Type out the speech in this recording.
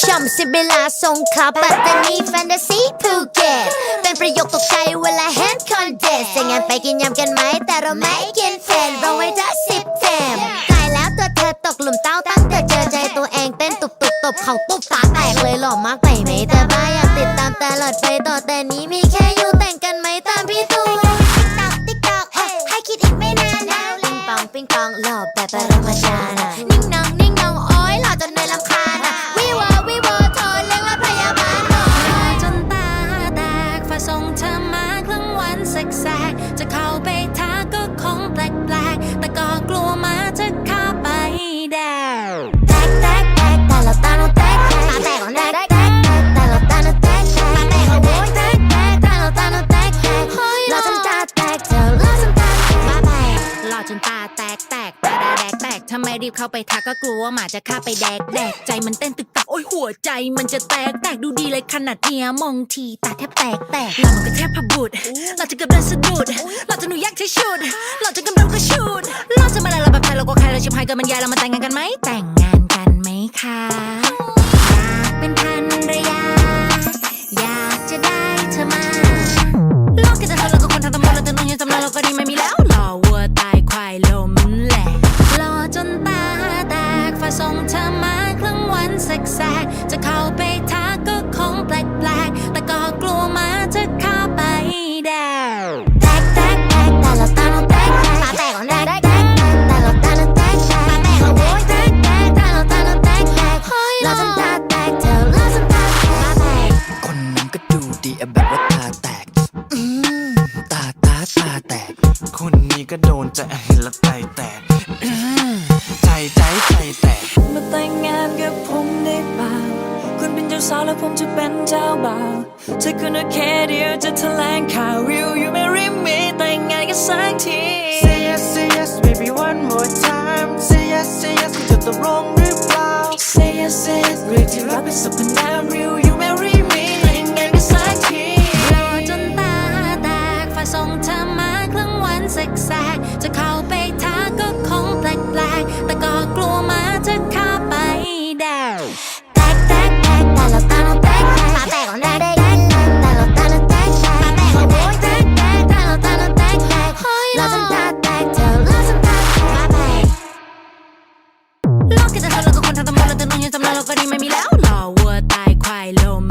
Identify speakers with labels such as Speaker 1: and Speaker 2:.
Speaker 1: ช่ำสิเวลาสงขลาปัตตานีแฟนตาซีภูเก็ตเป็นประโยคตกใจเวลาเห็นคอนเดสจะงานไปกินยำกันไหม แต่เราไม่กินเฟนเราไว้จะสิบเต็มตายแล้วตัวเธอตกหลุมเต้าตั้งแต่เจอใจตัวเองเต้นตุบตุบตบเขาปุ๊บตาแตกเลยหล่อมากไปไหมแต่บ้าอยากติดตามตลอดไปต่อแต่นี้มีแค่อยู่แต่งกันไหมตามพี่ตูนติ๊กตอกติ๊กตอกให้คิดอีกไม่นานนะปิงปองปิงปองหล่อแบบปรมาจารย์ เธ
Speaker 2: อมางวันแสกจะเข้าไปทักก็คงแปลกๆแต่ก็กลัวมา
Speaker 1: รี
Speaker 2: บเข้าไปทักก็กลัวว่าหมาจะฆ่าไปแดกแดกใจมันเต้นตึกตักโอ้ยหัวใจมันจะแตกแตกดูดีเลยขนาดเนี้ยมองทีตาแทบแตกแตกเรามันก็แทบพบุดเราจะเกือบเดินสะดุดเราจะหนูยักใช้ชุดเราจะกำลังก็ชุดเราจะมาอะไรเราแบบไทยเราก็ใครเราชิบหายเกินบรรยายเรามาแต่งงานกันไหมแต่งงานกันไหมคะอยากเป็นภรรยาอยากจะได้เธอมาโลกแค่จะเธอแล้วก็คนทำตำรวจแล้วแต่นุ่งยังจำเราเราก็ดี วันแสกจะเข้าไปทักก็คงแปลกๆ แต่ก็กลัวมาจะเข้าไปแดว
Speaker 1: แตกแตกแตกแต่ละตาโนแตกแตกตาแตกของแตกแตกแตกแต่ละตาโนแตกแตกตาแตกแตกแตกแต่ละตาโนแตกแตกเราทำตาแตกเธอเราทำตาแตกตาแตก
Speaker 3: คนนั้นก็ดูดีอะแบบว่าตาแตกอืมตาตาตาแตก
Speaker 4: คนนี้ก็โดนใจเห็นแล้วใจแตก จ้า
Speaker 5: สาวแล้วผมจะเป็นเจ้าบ่าวเธอคุณโอเคเดียวจะแถลงข่าว Will you marry me แต่งงานกันสักที
Speaker 4: Say yes say yes baby one more time Say yes say yes คุณจะตกลงหรือเปล่า
Speaker 5: Say yes say yes เรียกที่รักเป็นสรรพนาม Will you marry me แต่งงานกันสักที
Speaker 2: หล่อจนตาแตกฝาส่งเธอมาครึ่งวันแสกๆจะเข้าไป ก็จะ
Speaker 1: ทำเรากับคนทางตำบลเราจะนุ่งยืนจำเราเราก็
Speaker 2: ดีไม่มีแล้วหล่อวัวตายควายลม